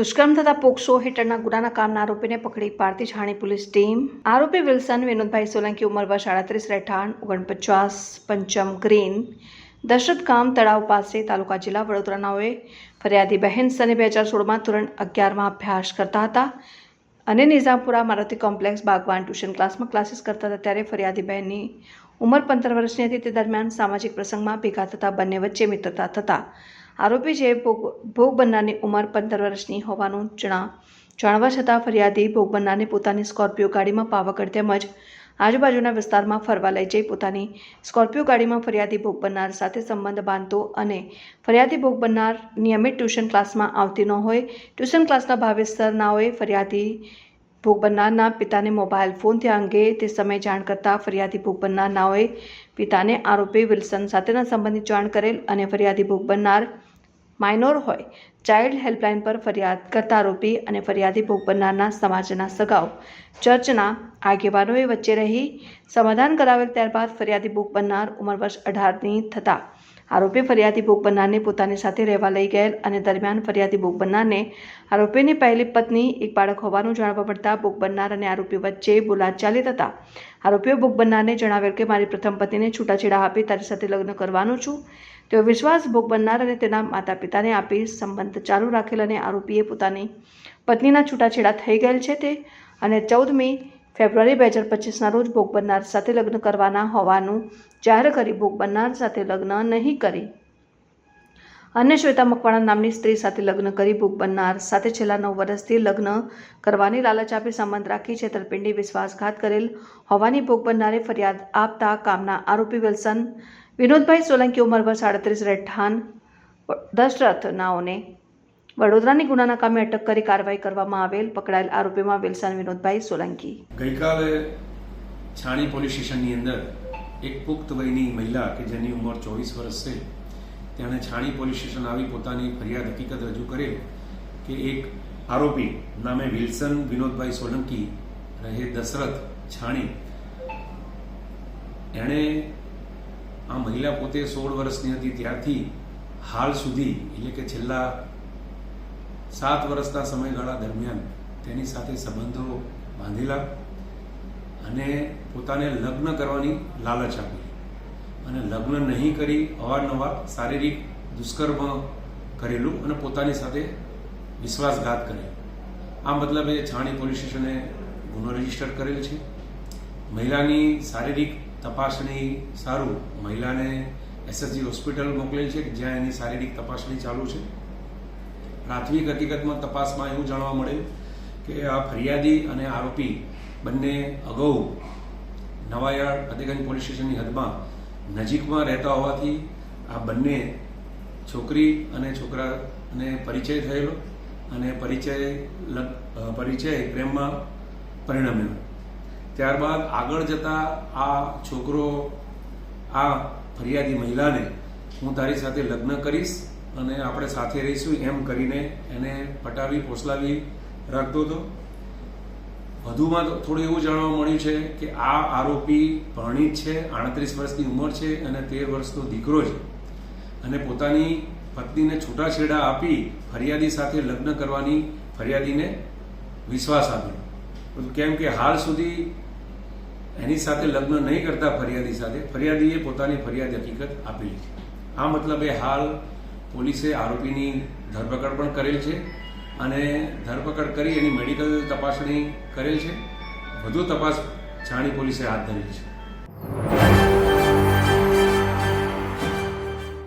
દુષ્કર્મ થતા પોક્સો હેઠળના ગુનાના કામના આરોપીને પકડી પાડતી છાણી પોલીસ ટીમ. આરોપી વિલ્સન, વિનોદભાઈ સોલંકી ઉંમર વર્ષ સાડત્રીસ રહેઠાણ ઓગણપચાસ, પંચમ ગ્રીન. દશરથ ગામ તળાવ પાસે તાલુકા જિલ્લા વડોદરાનાઓએ ફરિયાદી બહેન સને બે હજાર સોળમાં ધોરણ અગિયારમાં અભ્યાસ કરતા હતા અને નિઝામપુરા મારુતિ કોમ્પ્લેક્સ બાગવાન ટ્યુશન ક્લાસમાં ક્લાસીસ કરતા હતા. ત્યારે ફરિયાદી બહેનની ઉંમર પંદર વર્ષની હતી. તે દરમિયાન સામાજિક પ્રસંગમાં ભેગા થતા બંને વચ્ચે મિત્રતા થતા આરોપી જે ભોગ ભોગ બનનારની ઉંમર પંદર વર્ષની હોવાનું જણા જાણવા છતાં ફરિયાદી ભોગ બનનારને પોતાની સ્કોર્પિયો ગાડીમાં પાવાગઢ તેમજ આજુબાજુના વિસ્તારમાં ફરવા લઈ જઈ પોતાની સ્કોર્પિયો ગાડીમાં ફરિયાદી ભોગ બનનાર સાથે સંબંધ બાંધતો અને ફરિયાદી ભોગ બનનાર નિયમિત ટ્યુશન ક્લાસમાં આવતી ન હોય, ટ્યુશન ક્લાસના ભાવેસરનાઓએ ફરિયાદી ભોગ બનનારના પિતાને મોબાઈલ ફોન તે અંગે તે સમયે જાણ કરતા ફરિયાદી ભોગ બનનારનાઓએ પિતાને આરોપી વિલ્સન સાથેના સંબંધિત જાણ કરેલ અને ફરિયાદી ભોગ બનનાર માઇનોર હોય ચાઇલ્ડ હેલ્પલાઇન પર ફરિયાદ કરતા આરોપી અને ફરિયાદી ભોગ બનનારના સમાજના સગાઓ. ચર્ચના આગેવાનોએ વચ્ચે રહી સમાધાન કરાવેલ ત્યારબાદ ફરિયાદી ભોગ બનનાર ઉંમર વર્ષ અઢારની થતા આરોપી ફરિયાદી ભોગ બનનારને પોતાની સાથે રહેવા લઈ ગયેલ અને દરમિયાન ફરિયાદી ભોગ બનનારને આરોપીની પહેલી પત્ની, એક બાળક હોવાનું જાણવા મળતા ભોગ બનનાર અને આરોપી વચ્ચે બોલાચાલી થતા આરોપીઓ ભોગ બનનારને જણાવેલ કે, મારી પ્રથમ પત્નીને છૂટાછેડા આપી તારી સાથે લગ્ન કરવાનું છું. તેઓ વિશ્વાસ ભોગ બનનાર અને તેના માતા પિતાને આપી સંબંધ ચાલુ રાખેલ અને આરોપીએ પોતાની પત્નીના છૂટાછેડા થઈ ગયેલ છે તે અને ચૌદમી ફેબ્રુઆરી બે હજાર પચીસના રોજ ભોગ બનનાર સાથે લગ્ન કરવાના હોવાનું જાહેર કરી ભોગ બનનાર સાથે લગ્ન નહીં કરી. અન્ય શ્વેતા મકવાણા નામની સ્ત્રી સાથે લગ્ન કરી ભોગ બનનાર સાથે છેલ્લા નવ વર્ષથી લગ્ન કરવાની લાલચ આપી સંબંધ રાખી છેતરપિંડી, વિશ્વાસઘાત કરેલ હોવાની ભોગ બનનારે ફરિયાદ આપતા કામના આરોપી વિલ્સન, વિનોદભાઈ સોલંકી ઉંમર વર્ષ સાડત્રીસ, રહેઠાણ દશરથ નાઓને વડોદરાની ગુનાના કામે અટક કરી કાર્યવાહી કરવામાં આવેલ પકડાયેલ આરોપીમાં વિલસાન વિનોદભાઈ સોલંકી. ગઈકાલે છાણી પોલીસ સ્ટેશનની અંદર એક પુખ્ત વયની મહિલા કે જેની ઉંમર ચોવીસ વર્ષ છે, તેણે છાણી પોલીસ સ્ટેશન આવી પોતાની ફરિયાદ હકીકત રજૂ કરેલ કે એક આરોપી નામે વિલ્સન વિનોદભાઈ સોલંકી રહે દશરથ છાણી. એણે આ મહિલા પોતે સોળ વર્ષની હતી, ત્યારથી હાલ સુધી, એટલે કે છેલ્લા સાત વર્ષના સમયગાળા દરમિયાન તેની સાથે સંબંધો બાંધેલા અને પોતાને લગ્ન કરવાની લાલચ આપી. અને લગ્ન નહીં કરી અવારનવાર શારીરિક દુષ્કર્મ કરેલું અને પોતાની સાથે વિશ્વાસઘાત કરેલ આ મતલબે છાણી પોલીસ સ્ટેશને ગુનો રજિસ્ટર કરેલ છે. મહિલાની શારીરિક તપાસણી સારું. મહિલાને એસએસજી હોસ્પિટલ મોકલેલ છે, જ્યાં એની શારીરિક તપાસણી ચાલુ છે. પ્રાથમિક હકીકતમાં તપાસમાં એવું જાણવા મળ્યું કે આ ફરિયાદી અને આરોપી બંને અગાઉ નવાયાર ફતેગંજ પોલીસ સ્ટેશનની હદમાં નજીકમાં રહેતા હોવાથી આ બંને છોકરી અને છોકરાને પરિચય થયેલો અને પરિચય પરિચય પ્રેમમાં પરિણમ્યો ત્યારબાદ આગળ જતા આ છોકરો, આ ફરિયાદી મહિલાને હું તારી સાથે લગ્ન કરીશ અને આપણે સાથે રહીશું એમ કરીને એને પટાવી, પોસલાવી રાખતો હતો. વધુમાં થોડું એવું જાણવા મળ્યું છે કે આ આરોપી ભણિત છે, આડત્રીસ વર્ષની ઉંમર છે અને તેર વર્ષનો દીકરો છે. અને પોતાની પત્નીને છૂટાછેડા આપી ફરિયાદી સાથે લગ્ન કરવાની ફરિયાદીને વિશ્વાસ આપ્યો. કેમ કે હાલ સુધી એની સાથે લગ્ન નહીં કરતા ફરિયાદી સાથે, ફરિયાદીએ પોતાની ફરિયાદ હકીકત આપેલી છે. આ મતલબે હાલ પોલીસે આરોપીની ધરપકડ પણ કરેલ છે અને ધરપકડ કરી એની મેડિકલ તપાસણી કરેલ છે. વધુ તપાસ છાણી પોલીસે હાથ ધરી છે.